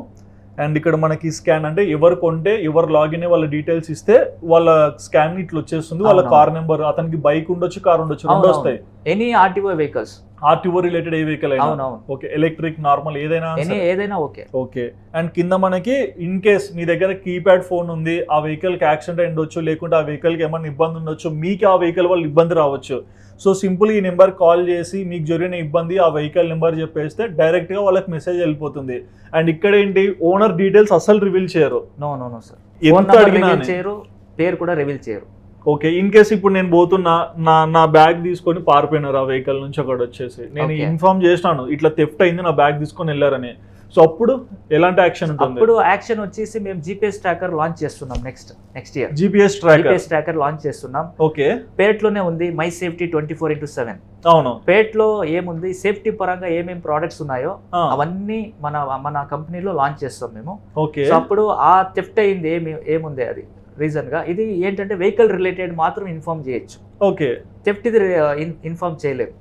and ఇక్కడ మనకి scan అంటే ఎవరు కొంటే ఎవరు లాగిన్ వాళ్ళ డీటెయిల్స్ ఇస్తే వాళ్ళ స్కాన్ ఇట్లా వచ్చేస్తుంది వాళ్ళ. కార్ నెంబర్ అతనికి బైక్ ఉండొచ్చు కార్ ఉండొచ్చు రెండు. వస్తాయి any RTO vehicles RTO related ఏ వెహికల్ అయినా? అవునవును. ఓకే ఎలక్ట్రిక్ నార్మల్ ఏదైనా ఎనీ ఏదైనా ఓకే. ఓకే. అండ్ కింద మనకి ఇన్ కేస్ మీ దగ్గర కీప్యాడ్ ఫోన్ ఉంది ఆ వెహికల్కి యాక్సిడెంట్ ఉండొచ్చు లేకుంటే ఆ వెహికల్కి ఏమైనా ఇబ్బంది ఉండొచ్చు మీకు ఆ వెహికల్ వల్ల ఇబ్బంది రావచ్చు. సో సింపుల్ ఈ నెంబర్ కాల్ చేసి మీకు జరిగిన ఇబ్బంది ఆ వెహికల్ నెంబర్ చెప్పేస్తే డైరెక్ట్గా వాళ్ళకి మెసేజ్ వెళ్ళిపోతుంది. అండ్ ఇక్కడ ఏంటి? ఓనర్ డీటెయిల్స్ అస్సలు రివీల్ చేయరు. నో నో నో సార్ ఎంత అడిగినా చేయరు పేరు కూడా రివీల్ చేయరు. ఓకే ఇన్ కేస్ ఇప్పుడు నేను పోతున్నా నా నా బ్యాగ్ తీసుకొని పారిపోయినారు ఆ వెహికల్ నుంచి ఒకటి వచ్చేసి. నేను Okay. ఇన్ఫార్మ్ చేసినాను ఇట్లా థెఫ్ట్ అయింది నా బ్యాగ్ తీసుకొని వెళ్ళారని. సో అప్పుడు ఎలాంటి యాక్షన్ ఉంటుంది? అప్పుడు యాక్షన్ వచ్చేసి మేము జీపీఎస్ ట్రాకర్ లాంచ్ చేస్తున్నాం next next year GPS tracker GPS tracker launch చేస్తున్నాం. ఓకే పేట్లోనే ఉంది my safety twenty four into seven అవును. పేట్లో ఏముంది? సేఫ్టీ పరంగా ఏమేమి ప్రోడక్ట్స్ ఉన్నాయో ఆ, అవన్నీ మన మన కంపెనీలో లాంచ్ చేస్తాం మేము. ఓకే సో అప్పుడు ఆ థెఫ్ట్ అయింది ఏమి ఏముంది అది? రీజన్గా ఇది ఏంటంటే వెహికల్ రిలేటెడ్ మాత్రం ఇన్ఫార్మ్ చేయొచ్చు. ఓకే. థెఫ్ట్ ఇది ఇన్ఫార్మ్ చేయలేము.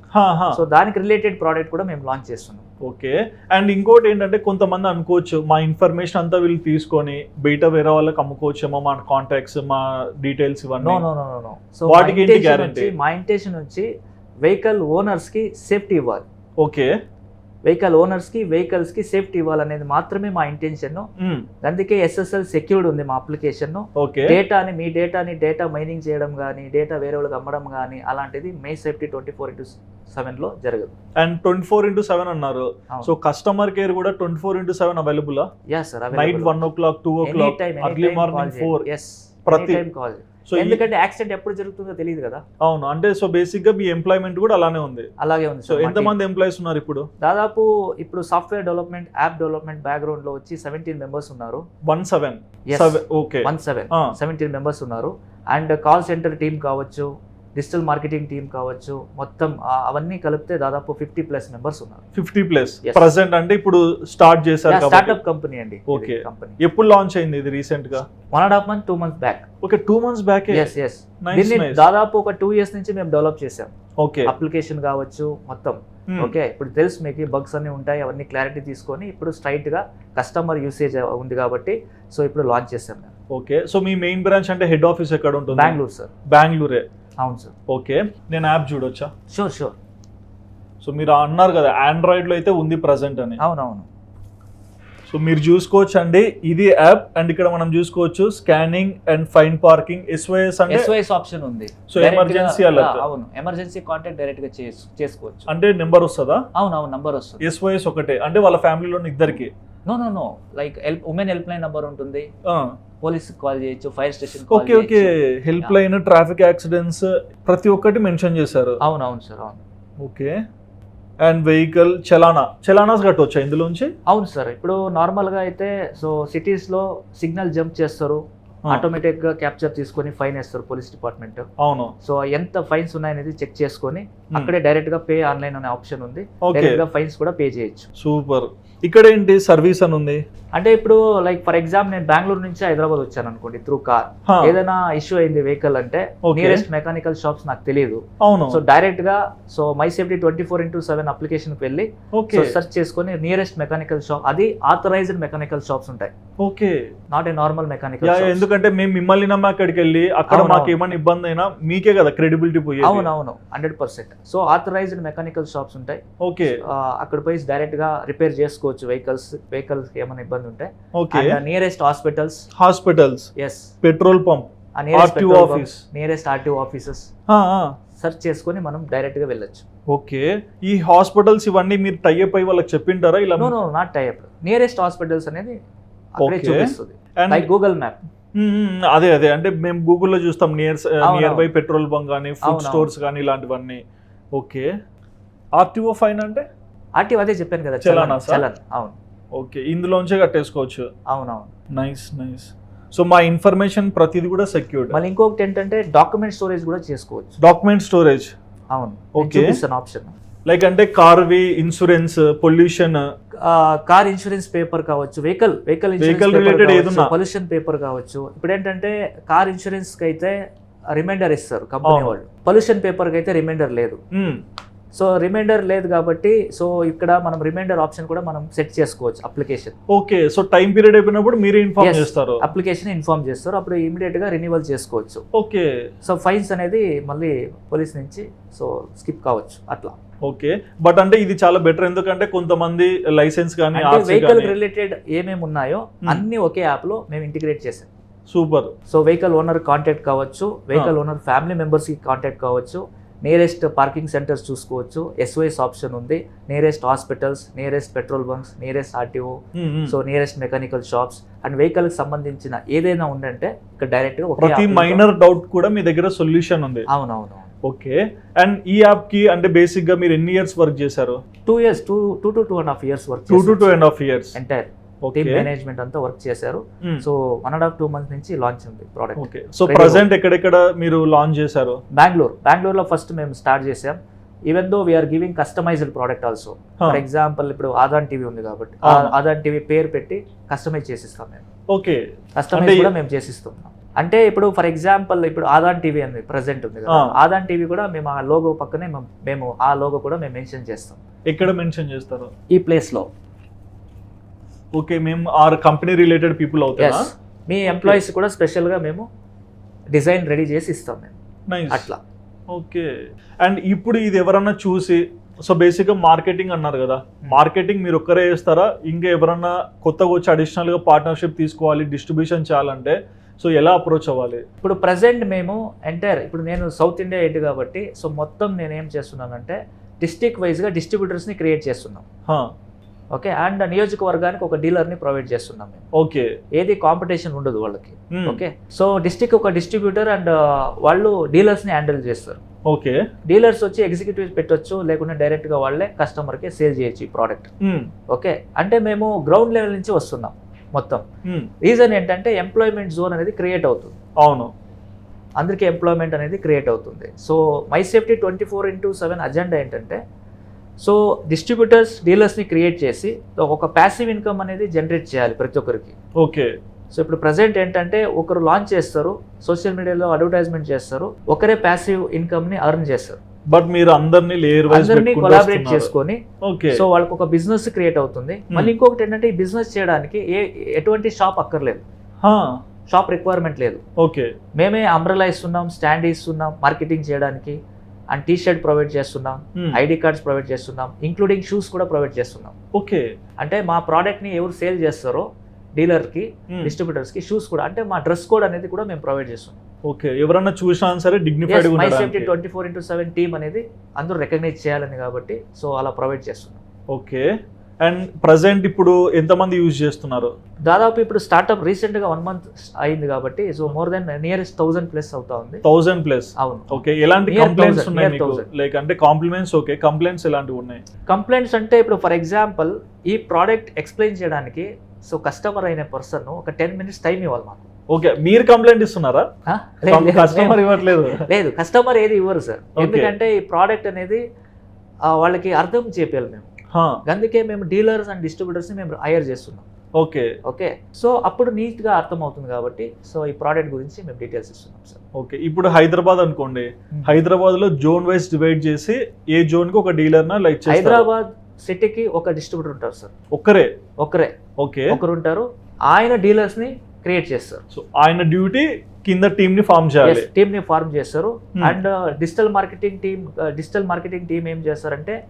సో దానికి రిలేటెడ్ ప్రోడక్ట్ కూడా మేము లాంచ్ చేస్తున్నాం. ఓకే. అండ్ ఇంకోటి ఏంటంటే కొంతమంది అనుకోవచ్చు మా ఇన్ఫర్మేషన్ అంతా వీళ్ళు తీసుకొని బయట వేరే వాళ్ళకి అమ్ముకోవచ్చేమో మా కాంటాక్ట్స్ మా డీటెయిల్స్ ఇవన్నీ. సో వాటికి? మా ఇంటెన్షన్ వచ్చి వెహికల్ ఓనర్స్కి సేఫ్టీ ఇవ్వాలి. ఓకే. వెహికల్ ఓనర్స్కి వెహికల్స్కి సేఫ్టీ ఇవ్వాలనేది మాత్రమే మా ఇంటెన్షన్ అందుకే ఎస్ఎస్ఎల్ సెక్యూర్డ్ ఉంది మా అప్లికేషన్ డేటాని మీ డేటాని డేటా మైనింగ్ చేయడం కానీ డేటా వేరే వాళ్ళకి అమ్మడం కానీ అలాంటిది my safety twenty four into సెవెన్లో జరగదు. And twenty four into seven అన్నారు. సో కస్టమర్ కేర్ కూడా twenty four into seven available night one o'clock two o'clock early morning four yes ప్రతి- కాల్ సో ఎందుకంటే యాక్సిడెంట్ ఎప్పుడు జరుగుతుందో తెలియదు కదా. అవును. అంటే సో బేసిక్గా మీ ఎంప్లాయ్మెంట్ కూడా అలానే ఉంది. అలాగే ఉంది సో సార్ మా ఎంత team. మంది ఎంప్లాయీస్ ఉన్నారు ఇప్పుడు? దాదాపు ఇప్పుడు సాఫ్ట్వేర్ డెవలప్మెంట్ యాప్ డెవలప్మెంట్ బ్యాక్గ్రౌండ్లో వచ్చి సెవెంటీన్ మెంబర్స్ ఉన్నారు. One seven okay one seven seventeen members ఉన్నారు. అండ్ కాల్ సెంటర్ టీం కావచ్చు డిజిటల్ మార్కెటింగ్ టీం కావచ్చు మొత్తం అవన్నీ కలిపితే దాదాపు ఫిఫ్టీ ప్లస్ మెంబర్స్ ఉన్నారు. Fifty plus. ప్రెసెంట్ అంటే ఇప్పుడు స్టార్ట్ చేశారు స్టార్ట్అప్ కంపెనీ అండి Okay. కంపెనీ ఎప్పుడు లాంచ్ అయింది ఇది రీసెంట్గా? One and half month two months back okay two months back yes yes దీన్ని దాదాపు ఒక టూ ఇయర్స్ నుంచి మేము డెవలప్ చేసాం ఓకే అప్లికేషన్ కావచ్చు మొత్తం. Hmm. ఓకే ఇప్పుడు తెలుసు మీకు బగ్స్ అన్ని ఉంటాయి అవన్నీ క్లారిటీ తీసుకొని ఇప్పుడు స్ట్రైట్గా కస్టమర్ యూసేజ్ ఉంది కాబట్టి సో ఇప్పుడు లాంచ్ చేసాం ఓకే సో మీ మెయిన్ బ్రాంచ్ అంటే హెడ్ ఆఫీస్ ఎక్కడ ఉంటుంది? బెంగళూరు సార్ బెంగళూరే అవును సార్ ఓకే నేను యాప్ చూడొచ్చా? షూర్ షూర్ సో మీరు అన్నారు కదా ఆండ్రాయిడ్లో అయితే ఉంది ప్రజెంట్ అని. అవునవును. సో మీరు చూసుకోవచ్చు అండి ఇది యాప్. అండ్ ఇక్కడ మనం చూసుకోవచ్చు scanning and fine parking SOS అంటే ఎస్వైఎస్ ఆప్షన్ ఉంది. emergency alert. ఆ, అవును. ఎమర్జెన్సీ కాంటాక్ట్ డైరెక్ట్గా చేసు- చేసుకోవచ్చు. అంటే నెంబర్ వస్తుందా? అవును అవును నంబర్ వస్తుంది ఎస్వైఎస్ ఒకటే. అంటే వాళ్ళ ఫ్యామిలీలో ఇద్దరికి? No no no like help women help line number ఉంటుంది పోలీస్ కాల్ చేయొచ్చు fire station okay okay. Help line traffic accidents ప్రతి ఒక్కటి మెన్షన్ చేశారు. అవును అవును సార్ అవును. Okay. And vehicle challan. Challans కట్టవచ్చా ఇందులోంచి? అవును సార్ ఇప్పుడు నార్మల్గా అయితే సో సిటీస్లో సిగ్నల్ జంప్ చేస్తారు. ఆటోమేటిక్గా క్యాప్చర్ తీసుకొని ఫైన్ వేస్తారు పోలీస్ డిపార్ట్మెంట్. అవును. సో ఎంత ఫైన్స్ ఉన్నాయనేది చెక్ చేసుకొని అక్కడే డైరెక్ట్గా పే ఆన్లైన్ అనే ఆప్షన్ ఉంది. డైరెక్ట్గా ఫైన్స్ కూడా పే చేయొచ్చు. సూపర్. ఇక్కడ ఏంటి సర్వీస్ అని ఉంది? అంటే ఇప్పుడు లైక్ ఫర్ ఎగ్జాంపుల్ నేను బెంగళూరు నుంచి హైదరాబాద్ వచ్చాను అనుకోండి త్రూ కార్ ఏదైనా ఇష్యూ అయింది వెహికల్ అంటే. నియరెస్ట్ మెకానికల్ షాప్స్ నాకు తెలియదు అవును. సో డైరెక్ట్గా so my safety twenty four into seven అప్లికేషన్కి వెళ్ళి సెర్చ్ చేసుకొని నియరెస్ట్ మెకానికల్ షాప్ అది ఆథరైజ్డ్ మెకానికల్ షాప్స్ ఉంటాయి. Okay. Not a normal mechanical ఎందుకంటే మేము మిమ్మల్ని నమ్మి అక్కడికి వెళ్ళి అక్కడ మాకు. ఏమైనా ఇబ్బంది అయినా మీకే కదా క్రెడిబిలిటీ పోయేది. అవును అవును hundred percent so authorised mechanical shops ఉంటాయి. ఓకే. అక్కడ పోయి డైరెక్ట్గా రిపేర్ చేసుకోవచ్చు. వెహికల్స్ వెహికల్స్ ఏమైనా ఇబ్బంది ఉంటే. Nearest hospitals hospitals yes petrol pump ఆ నియరెస్ట్ ఆర్టీఓ ఆఫీసెస్ సెర్చ్ చేసుకొని మనం డైరెక్ట్గా వెళ్ళొచ్చు. ఓకే ఈ హాస్పిటల్స్ ఇవన్నీ మీరు టైఅప్ అయ్యి వాళ్ళకి చెప్పింటారా? ఇలా no no not type nearest hospitals అనేది అక్కడే. చూపిస్తుంది. లైక్ గూగుల్ మ్యాప్ అదే అదే. అంటే మేము గూగుల్లో చూస్తాం near near by. Petrol bunk కానీ ఫుడ్ స్టోర్స్ కానీ ఇలాంటివన్నీ. ఓకే ఆర్టీఓ ఫైన్ అంటే? ఆర్టీ అదే చెప్పాను కదా చలానా అవును. ఓకే ఇందులోంచే కట్టేసుకోవచ్చు. అవునవును. Nice nice. సో మా ఇన్ఫర్మేషన్ ప్రతిది కూడా సెక్యూర్డ్. మళ్ళీ ఇంకొకటి ఏంటంటే డాక్యుమెంట్ స్టోరేజ్ కూడా చేసుకోవచ్చు. Document storage? అవును. చూపిస్తాను ఆప్షన్. లైక్ అంటే Karvy insurance pollution? Car insurance paper కావచ్చు వెహికల్ వెహికల్ related ఏదున్నా. పొల్యూషన్ పేపర్ కావచ్చు. ఇప్పుడు ఏంటంటే కార్ ఇన్సూరెన్స్కి అయితే రిమైండర్ ఇస్తారు కంపెనీ. వాళ్ళు. పొల్యూషన్ పేపర్కి అయితే రిమైండర్ లేదు. సో రిమైండర్ లేదు కాబట్టి సో ఇక్కడ మనం రిమైండర్ ఆప్షన్ కూడా మనం సెట్ చేసుకోవచ్చు application. Okay so time period అయిపోయినప్పుడు మీరే ఇన్ఫార్మ్. చేస్తారు. అప్లికేషన్ ఇన్ఫార్మ్ చేస్తారు అప్పుడు ఇమీడియట్గా రెన్యువల్ చేసుకోవచ్చు. ఓకే. సో ఫైన్స్ అనేది మళ్ళీ పోలీస్ నుంచి సో స్కిప్ కావచ్చు అట్లా. ఓకే బట్ అంటే ఇది చాలా బెటర్ ఎందుకంటే కొంతమంది లైసెన్స్ కానీ వెహికల్ రిలేటెడ్ ఏమేమి ఉన్నాయో Hmm. అన్ని ఒకే యాప్లో మేము ఇంటిగ్రేట్ చేసాం. Super. So vehicle owner contact కావచ్చు వెహికల్ ఓనర్ ఫ్యామిలీ మెంబర్స్కి కాంటాక్ట్ కావచ్చు నియరెస్ట్ పార్కింగ్ సెంటర్స్ చూసుకోవచ్చు. ఎస్ఓఎస్ ఆప్షన్ ఉంది. Nearest hospitals nearest petrol bunks nearest RTO so nearest mechanical shops and వెహికల్కి సంబంధించిన ఏదైనా ఉందంటే ఇక్కడ డైరెక్ట్గా ప్రతి మైనర్ డౌట్ కూడా మీ దగ్గర సొల్యూషన్ ఉంది. అవునవును. ఓకే అండ్ ఈ యాప్కి అంటే బేసిక్గా మీరు ఎన్ని ఇయర్స్ వర్క్ చేశారు? Two years two two to two and half years work two to two and half years entire team management అంతా వర్క్ చేశారు. So one and half two months నుంచి లాంచ్ ఉంది ప్రోడక్ట్ ఓకే సో ప్రజెంట్ ఎక్కడెక్కడ మీరు launch చేశారు? బెంగళూరు బెంగళూరులో first మేము start చేసాం even though we're giving customised product also for example ఇప్పుడు ఆదాన్ టీవీ ఉంది కాబట్టి. ఆదాన్ టీవీ పేరు పెట్టి కస్టమైజ్ చేసిస్తాం మేము. ఓకే కస్టమైజ్ కూడా మేము చేసిస్తున్నాం. అంటే ఇప్పుడు ఫర్ ఎగ్జాంపుల్ ఇప్పుడు ఆదాన్ టీవీ అని ప్రెసెంట్ ఉంది కదా. ఆదాన్ టీవీ కూడా మేము ఆ లోగో పక్కనే మేము ఆ లోగో కూడా మేము మెన్షన్ చేస్తాం. ఎక్కడ మెన్షన్ చేస్తారు? ఈ ప్లేస్లో. ఓకే మేము ఆర్ కంపెనీ రిలేటెడ్ పీపుల్ అవుతారా ఎస్ మీ ఎంప్లాయీస్ కూడా స్పెషల్గా మేము డిజైన్ రెడీ చేసి ఇస్తాం మేము. అట్లా. ఓకే అండ్ ఇప్పుడు ఇది ఎవరన్నా చూసి సో బేసిక్గా మార్కెటింగ్ అన్నారు కదా మార్కెటింగ్ మీరు ఒక్కరే చేస్తారా? ఇంకా ఎవరన్నా కొత్తగా వచ్చి అడిషనల్గా పార్ట్నర్షిప్ తీసుకోవాలి డిస్ట్రిబ్యూషన్ చేయాలంటే సో ఎలా అప్రోచ్ అవ్వాలి? ఇప్పుడు ప్రజెంట్ మేము ఎంటైర్ ఇప్పుడు నేను సౌత్ ఇండియా హెడ్ కాబట్టి సో మొత్తం నేను ఏం చేస్తున్నానంటే డిస్టిక్ వైజ్గా డిస్ట్రిబ్యూటర్స్ని క్రియేట్ చేస్తున్నాం. ఓకే? అండ్ నియోజకవర్గానికి ఒక డీలర్ని ప్రొవైడ్ చేస్తున్నాం మేము. ఓకే. ఏది కాంపిటీషన్ ఉండదు వాళ్ళకి. ఓకే? సో డిస్టిక్ ఒక డిస్ట్రిబ్యూటర్ అండ్ వాళ్ళు డీలర్స్ని హ్యాండిల్ చేస్తారు. ఓకే. డీలర్స్ వచ్చి ఎగ్జిక్యూటివ్ పెట్టొచ్చు లేకుంటే డైరెక్ట్గా వాళ్ళే కస్టమర్కి సేల్ చేయొచ్చు ఈ ప్రోడక్ట్. ఓకే? అంటే మేము గ్రౌండ్ లెవెల్ నుంచి వస్తున్నాం మొత్తం. రీజన్ ఏంటంటే ఎంప్లాయ్మెంట్ జోన్ అనేది క్రియేట్ అవుతుంది. అవును. అందరికీ ఎంప్లాయ్మెంట్ అనేది క్రియేట్ అవుతుంది. So my safety twenty four into seven agenda ఏంటంటే సో డిస్ట్రిబ్యూటర్స్ డీలర్స్ని క్రియేట్ చేసి ఒక ప్యాసివ్ ఇన్కమ్ అనేది జనరేట్ చేయాలి ప్రతి ఒక్కరికి. ఓకే. సో ఇప్పుడు ప్రజెంట్ ఏంటంటే ఒకరు లాంచ్ చేస్తారు సోషల్ మీడియాలో అడ్వర్టైజ్మెంట్ చేస్తారు ఒకరే ప్యాసివ్ ఇన్కమ్ని అర్న్ చేస్తారు. బట్ మీరు అందరినీ లేయర్ వైజ్ అందరినీ కొలాబరేట్ చేసుకొని ఓకే. సో వాళ్ళకి ఒక బిజినెస్ క్రియేట్ అవుతుంది. మళ్ళీ ఇంకొకటి ఏంటంటే ఈ బిజినెస్ చేయడానికి ఏ ఎటువంటి షాప్ అక్కర్లేదు. షాప్ రిక్వైర్మెంట్ లేదు. ఓకే. మేమే అంబ్రెలా ఇస్తున్నాం స్టాండ్ ఇస్తున్నాం మార్కెటింగ్ చేయడానికి. అండ్ టీ షర్ట్ ప్రొవైడ్ చేస్తున్నాం. ఐడి కార్డ్స్ ప్రొవైడ్ చేస్తున్నాం ఇంక్లూడింగ్ షూస్ కూడా ప్రొవైడ్ చేస్తున్నాం. ఓకే అంటే మా ప్రోడక్ట్ని ఎవరు సేల్ చేస్తారో డీలర్కి మ్మ్. డిస్ట్రిబ్యూటర్స్కి షూస్ కూడా అంటే మా డ్రెస్ కోడ్ అనేది కూడా మేము ప్రొవైడ్ చేస్తున్నాం. ఓకే ఎవరన్నా చూసినా సరే dignified my safety twenty four into seven team అనేది అందరూ రికగ్నైజ్ చేయాలని కాబట్టి సో అలా ప్రొవైడ్ చేస్తున్నాం. ఓకే అండ్ ప్రజెంట్ ఇప్పుడు ఎంతమంది యూజ్ చేస్తున్నారు? దాదాపు ఇప్పుడు స్టార్ట్అప్ రీసెంట్గా వన్ మంత్ అయింది కాబట్టి so more than nearest thousand plus అవుతా ఉంది. Thousand plus? అవును. ఓకే ఎలాంటి కంప్లైంట్స్ 1000, ఉన్నాయి near మీకు? 1000. లైక్ అంటే కాంప్లిమెంట్స్ ఓకే కంప్లైంట్స్ ఎలాంటివి ఉన్నాయి? కంప్లైంట్స్ అంటే ఇప్పుడు ఫర్ ఎగ్జాంపుల్ ఈ ప్రోడక్ట్ ఎక్స్ప్లెయిన్ చేయడానికి సో కస్టమర్ అయిన పర్సన్ ఒక టెన్ మినిట్స్ టైం ఇవ్వాలి మాకు. ఓకే మీరు కంప్లైంట్ ఇస్తున్నారా? కస్టమర్ ఇవ్వట్లేదు. లేదు కస్టమర్ ఏది ఇవ్వరు సార్. ఎందుకంటే ఈ ప్రోడక్ట్ అనేది వాళ్ళకి అర్థం చేయాలి మేము. అందుకే మేము డీలర్స్ అండ్ డిస్ట్రిబ్యూటర్స్ మేము హైర్ చేస్తున్నాం. ఓకే. ఓకే? సో అప్పుడు నీట్గా అర్థం అవుతుంది కాబట్టి సో ఈ ప్రోడక్ట్ గురించి మేము డీటెయిల్స్ ఇస్తున్నాం సార్. ఓకే. ఇప్పుడు హైదరాబాద్ అనుకోండి. హైదరాబాద్లో జోన్ వైజ్ డివైడ్ చేసి ఏ జోన్కి ఒక డీలర్ నా లైక్ హైదరాబాద్ సిటీకి ఒక డిస్ట్రిబ్యూటర్ ఉంటారు సార్. ఒక్కరే? ఒకరే ఓకే. ఒకరు ఉంటారు. ఆయన డీలర్స్ని క్రియేట్ చేస్తారు. సో ఆయన డ్యూటీ కింద టీమ్ని ఫామ్ చేయాలి టీమ్ని ఫార్మ్ చేస్తారు. And digital marketing team digital marketing team ఏం చేస్తారంటే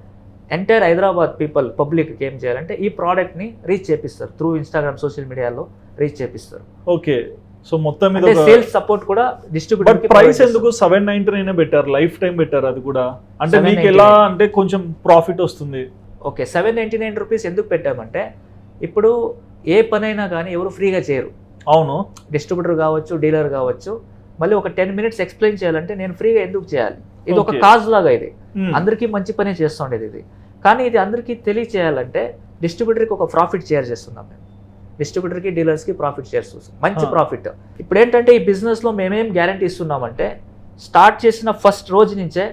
ఎంటైర్ హైదరాబాద్ పీపుల్ పబ్లిక్ ఏం చేయాలంటే ఈ ప్రోడక్ట్ని రీచ్ చేపిస్తారు. త్రూ ఇన్స్టాగ్రామ్ సోషల్ మీడియాలో రీచ్ చేపిస్తారు. ఓకే సో మొత్తం మీద సేల్స్ సపోర్ట్ కూడా బట్ డిస్ట్రిబ్యూటర్ ప్రైస్ ఎందుకు సెవెన్ నైన్టీ నైన్ పెట్టారు లైఫ్ టైం పెట్టారు అది కూడా. అంటే మీకు 799. ఎలా అంటే కొంచెం ప్రాఫిట్ వస్తుంది. Okay seven ninety nine rupees ఎందుకు పెట్టామంటే ఇప్పుడు ఏ పనైనా కానీ ఎవరు ఫ్రీగా చేయరు. అవును. డిస్ట్రిబ్యూటర్ కావచ్చు డీలర్ కావచ్చు. మళ్ళీ ఒక టెన్ మినిట్స్ ఎక్స్ప్లెయిన్ చేయాలంటే నేను ఫ్రీగా ఎందుకు చేయాలి? ఇది ఒక. కాజ్ లాగా ఇది. అందరికీ మంచి పనే చేస్తుండేది ఇది. కానీ ఇది అందరికీ తెలియచేయాలంటే డిస్ట్రిబ్యూటర్కి ఒక ప్రాఫిట్ షేర్ చేస్తున్నాం మేము. డిస్ట్రిబ్యూటర్కి డీలర్స్కి ప్రాఫిట్ షేర్ చూస్తాం మంచి. ప్రాఫిట్. ఇప్పుడు ఏంటంటే ఈ బిజినెస్లో మేమేం గ్యారంటీ ఇస్తున్నామంటే స్టార్ట్ చేసిన ఫస్ట్ రోజు నుంచే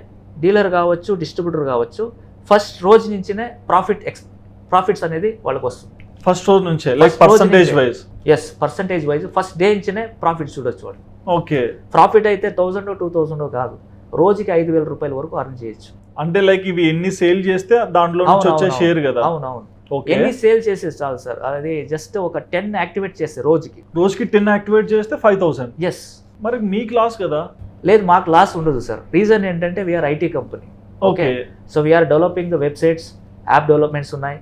డీలర్ కావచ్చు డిస్ట్రిబ్యూటర్ కావచ్చు ఫస్ట్ రోజు నుంచినే ప్రాఫిట్ ఎక్స్ ప్రాఫిట్స్ అనేది వాళ్ళకి వస్తుంది. ఫస్ట్ రోజు నుంచే like percentage. Wise yes percentage wise first day నుంచినే profit చూడొచ్చు వాళ్ళు. ఓకే. ప్రాఫిట్ అయితే థౌజండ్ టూ థౌజండ్ కాదు. రోజుకి ఐదు వేల రూపాయల వరకు అర్న్ చేయొచ్చు. అంటే లైక్ ఇవి ఎన్ని సేల్ చేస్తే దాంట్లో నుంచి వచ్చే షేర్ కదా? అవునవును. ఓకే ఎన్ని సేల్ చేసే చాలు సార్? అది జస్ట్ ఒక టెన్ యాక్టివేట్ చేస్తే రోజుకి. రోజుకి టెన్ యాక్టివేట్ చేస్తే ఫైవ్ థౌసండ్ ఎస్ మరి మీ క్లాస్ కదా? లేదు మాకు లాస్ ఉండదు సార్. రీజన్ ఏంటంటే we're IT company okay okay so we're developing the websites app developments ఉన్నాయి.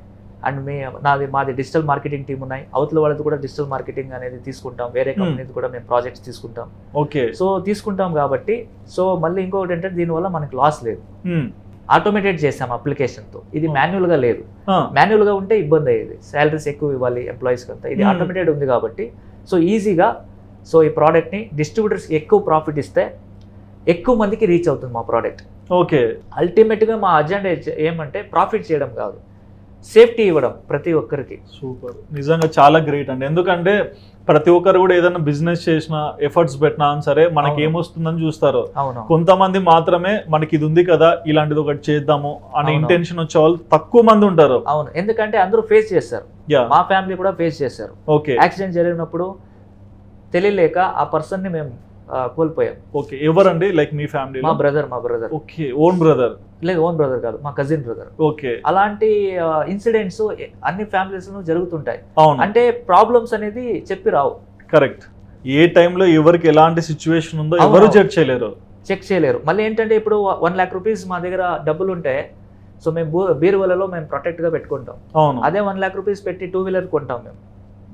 అండ్ మీ నాది మాది డిజిటల్ మార్కెటింగ్ టీమ్ ఉన్నాయి. అవతల వాళ్ళది కూడా డిజిటల్ మార్కెటింగ్ అనేది తీసుకుంటాం. వేరే Hmm. కంపెనీది కూడా మేము ప్రాజెక్ట్స్ తీసుకుంటాం. ఓకే సో తీసుకుంటాం కాబట్టి సో మళ్ళీ ఇంకొకటి ఏంటంటే దీనివల్ల మనకి లాస్ లేదు. ఆటోమేటెడ్ చేసాం అప్లికేషన్తో ఇది Oh. మాన్యువల్గా లేదు. మాన్యువల్గా ఉంటే ఇబ్బంది అయ్యేది. శాలరీస్ ఎక్కువ ఇవ్వాలి ఎంప్లాయీస్కి అంతా. ఇది Hmm. ఆటోమేటెడ్ ఉంది కాబట్టి. సో ఈజీగా సో ఈ ప్రోడక్ట్ని డిస్ట్రిబ్యూటర్స్కి ఎక్కువ ప్రాఫిట్ ఇస్తే ఎక్కువ మందికి రీచ్ అవుతుంది మా ప్రోడక్ట్ ఓకే అల్టిమేట్గా మా అజెండా ఏమంటే ప్రాఫిట్ చేయడం కాదు. సేఫ్టీ ఇవ్వడం ప్రతి ఒక్కరికి. సూపర్. నిజంగా చాలా గ్రేట్ అండి. ఎందుకంటే ప్రతి ఒక్కరు కూడా ఏదైనా బిజినెస్ చేసినా ఎఫర్ట్స్ పెట్టినా సరే మనకి. ఏమొస్తుందని చూస్తారు. కొంతమంది మాత్రమే మనకి ఇది ఉంది కదా ఇలాంటిది ఒకటి చేద్దాము అనే. ఇంటెన్షన్ వచ్చే వాళ్ళు తక్కువ మంది ఉంటారు. అవును. ఎందుకంటే అందరూ ఫేస్ చేస్తారు. మా ఫ్యామిలీ కూడా ఫేస్ చేశారు ఓకే యాక్సిడెంట్ జరిగినప్పుడు తెలియలేక ఆ పర్సన్ని మేము ఆ, కోల్పోయాం. ఓకే ఎవరండి? లైక్ మీ మా ఫ్యామిలీలో బ్రదర్ మా బ్రదర్. Okay own brother? లేదు ఓన్ బ్రదర్ కాదు మా కజిన్ బ్రదర్. ఓకే. అలాంటి ఇన్సిడెంట్స్ అన్ని ఫ్యామిలీస్ జరుగుతుంటాయి. అవును. అంటే ప్రాబ్లమ్స్ అనేది చెప్పి రావు. కరెక్ట్. ఏ టైంలో ఎవరికి ఎలాంటి సిచ్యువేషన్ ఉందో. ఎవరు జడ్జ్ చేయలేరు. చెక్ చేయలేరు. మళ్ళీ ఏంటంటే ఇప్పుడు వన్ ల్యాక్ రూపీస్ మా దగ్గర డబ్బులు ఉంటే సో మేము బీరువాలలో మేము ప్రొటెక్ట్గా పెట్టుకుంటాం. అవును. అదే వన్ ల్యాక్ రూపీస్ పెట్టి టూ వీలర్ కొంటాం మేము.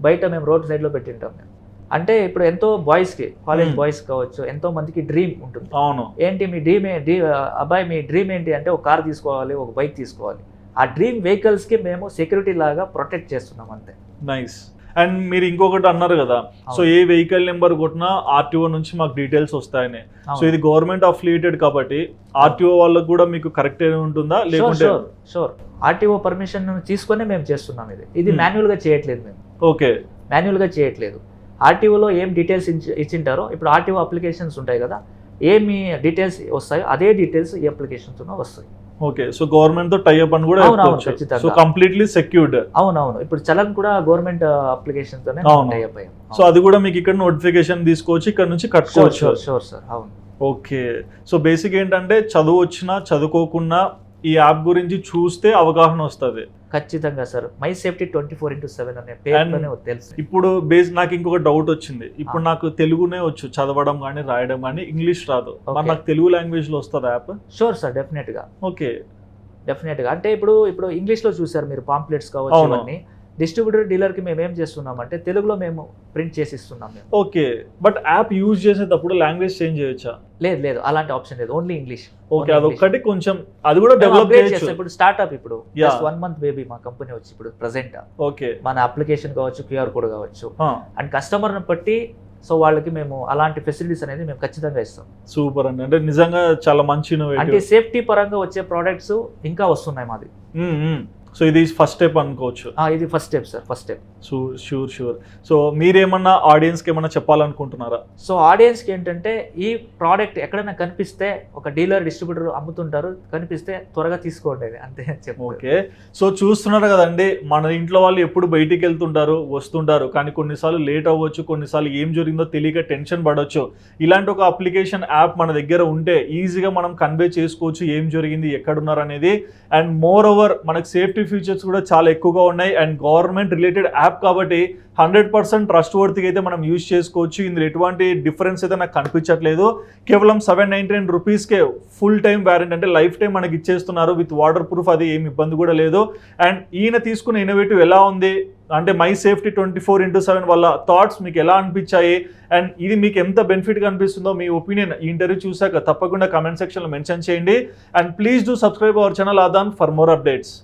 బయట మేము రోడ్ సైడ్లో పెట్టింటాం మేము. అంటే ఇప్పుడు ఎంతో బాయ్స్కి కాలేజ్. బాయ్స్ కావచ్చు ఎంతో మందికి డ్రీమ్ ఉంటుంది. అవును. ఏంటి మీ డ్రీమ్ డ్రీ అబ్బాయి మీ డ్రీమ్ ఏంటి అంటే ఒక కార్ తీసుకోవాలి ఒక బైక్ తీసుకోవాలి. ఆ డ్రీమ్ వెహికల్స్కి మేము సెక్యూరిటీ లాగా ప్రొటెక్ట్ చేస్తున్నాం అంతే. నైస్. అండ్ మీరు ఇంకొకటి అన్నారు కదా సో. ఏ వెహికల్ నెంబర్ కొట్టినా ఆర్టీఓ నుంచి మాకు డీటెయిల్స్ వస్తాయని. సో. ఇది గవర్నమెంట్ అఫిలియేటెడ్ కాబట్టి ఆర్టీఓ వాళ్ళకి కూడా మీకు కరెక్ట్ ఉంటుందా? లేకుంటే షూర్ ఆర్టీఓ పర్మిషన్ తీసుకొని మేము చేస్తున్నాం ఇది. ఇది. మాన్యువల్గా చేయట్లేదు మేము. ఓకే. మాన్యువల్గా చేయట్లేదు. ఆర్టీఓలో ఏం డీటెయిల్స్ ఇచ్చింటారో ఇప్పుడు ఆర్టీఓ అప్లికేషన్స్ ఉంటాయి కదా ఏమి డీటెయిల్స్ వస్తాయో అదే డీటెయిల్స్ ఈ అప్లికేషన్స్ వస్తాయి. ఓకే సో గవర్నమెంట్తో టైఅప్ అని కూడా. సో కంప్లీట్లీ సెక్యూర్డ్ అవునవును ఇప్పుడు చలన్ కూడా గవర్నమెంట్ అప్లికేషన్ తోనే అయ్యాం. సో అది కూడా మీకు ఇక్కడ నోటిఫికేషన్ తీసుకోవచ్చు ఇక్కడ నుంచి కట్టుకోవచ్చు. షూర్ సార్ అవును. ఓకే సో బేసిక్ ఏంటంటే చదువు వచ్చినా చదువుకోకున్నా ఈ యాప్ గురించి చూస్తే అవగాహన వస్తుంది. ఖచ్చితంగా sir. My safety twenty four into seven అనే పేరులోనే తెలుసు. ఇప్పుడు బేస్ నాకు ఇంకొక డౌట్ వచ్చింది. ఇప్పుడు నాకు తెలుగునే వచ్చు చదవడం కానీ రాయడం కానీ ఇంగ్లీష్ రాదు. మరి. నాకు తెలుగు లాంగ్వేజ్లో వస్తుంది యాప్? షూర్ సార్ డెఫినెట్గా ఓకే. డెఫినెట్గా అంటే ఇప్పుడు ఇప్పుడు ఇంగ్లీష్లో చూసారు మీరు పాంప్లెట్స్ కావచ్చు అవును. ఇవన్నీ. డిస్ట్రిబ్యూటర్ డీలర్కి మేము ఏం చేస్తున్నాం అంటే తెలుగులో మేము ప్రింట్ చేసి ఇస్తున్నాం మేము. ఓకే బట్ యాప్ యూజ్ చేసేటప్పుడు లాంగ్వేజ్ చేంజ్ చేయొచ్చా? లేదు లేదు అలాంటి ఆప్షన్ లేదు ఓన్లీ ఇంగ్లీష్. ఓకే అదొక్కటి కొంచెం అది కూడా డెవలప్ చేయొచ్చు. ఇప్పుడు స్టార్ట్అప్ ఇప్పుడు Yeah. వన్ మంత్ బేబీ మా కంపెనీ వచ్చి ఇప్పుడు ప్రెసెంట్ ఓకే. మన అప్లికేషన్ కావచ్చు క్యూఆర్ కోడ్ కావచ్చు. అండ్ కస్టమర్ని బట్టి సో వాళ్ళకి మేము అలాంటి ఫెసిలిటీస్ అనేది మేము ఖచ్చితంగా ఇస్తాం. సూపర్ అండి. అంటే నిజంగా చాలా మంచి అంటే సేఫ్టీ పరంగా వచ్చే ప్రోడక్ట్స్ ఇంకా వస్తున్నాయి మాది. సో ఇది ఫస్ట్ స్టెప్ అనుకోవచ్చు. ఇది first step sir first step so sure sure so మీరేమన్నా ఆడియన్స్కి ఏమన్నా చెప్పాలనుకుంటున్నారా? సో ఆడియన్స్కి ఏంటంటే ఈ ప్రోడక్ట్ ఎక్కడైనా కనిపిస్తే ఒక డీలర్ డిస్ట్రిబ్యూటర్ అమ్ముతుంటారు. కనిపిస్తే త్వరగా తీసుకోండి అది అంతే చెప్పు ఓకే. సో చూస్తున్నారు కదండి మన ఇంట్లో వాళ్ళు ఎప్పుడు బయటికి వెళ్తుంటారు వస్తుంటారు. కానీ కొన్నిసార్లు లేట్ అవ్వచ్చు కొన్నిసార్లు ఏం జరిగిందో తెలియక టెన్షన్ పడవచ్చు ఇలాంటి ఒక అప్లికేషన్ యాప్ మన దగ్గర ఉంటే ఈజీగా మనం కన్వే చేసుకోవచ్చు ఏం జరిగింది ఎక్కడున్నారు అనేది. అండ్ మోర్ ఓవర్ మనకు సేఫ్టీ ఫీచర్స్ కూడా చాలా ఎక్కువగా ఉన్నాయి. అండ్ గవర్నమెంట్ రిలేటెడ్ యాప్ కాబట్టి హండ్రెడ్ పర్సెంట్ ట్రస్ట్ వర్తిగా అయితే మనం యూజ్ చేసుకోవచ్చు. ఇందులో ఎటువంటి డిఫరెన్స్ అయితే నాకు కనిపించట్లేదు. కేవలం సెవెన్ నైంటీ నైన్ రూపీస్కే ఫుల్ టైం వ్యారెంట్ అంటే లైఫ్ టైం మనకి ఇచ్చేస్తున్నారు. విత్ వాటర్ ప్రూఫ్ అది ఏమి ఇబ్బంది కూడా లేదు. అండ్ ఈయన తీసుకున్న ఇన్నోవేటివ్ ఎలా ఉంది? అంటే my safety twenty four into seven వల్ల థాట్స్ మీకు ఎలా అనిపించాయి? అండ్ ఇది మీకు ఎంత బెనిఫిట్గా అనిపిస్తుందో మీ ఒపీనియన్ ఈ ఇంటర్వ్యూ చూసాక తప్పకుండా కమెంట్ సెక్షన్లో మెన్షన్ చేయండి. And please do subscribe our channel Aadan for more updates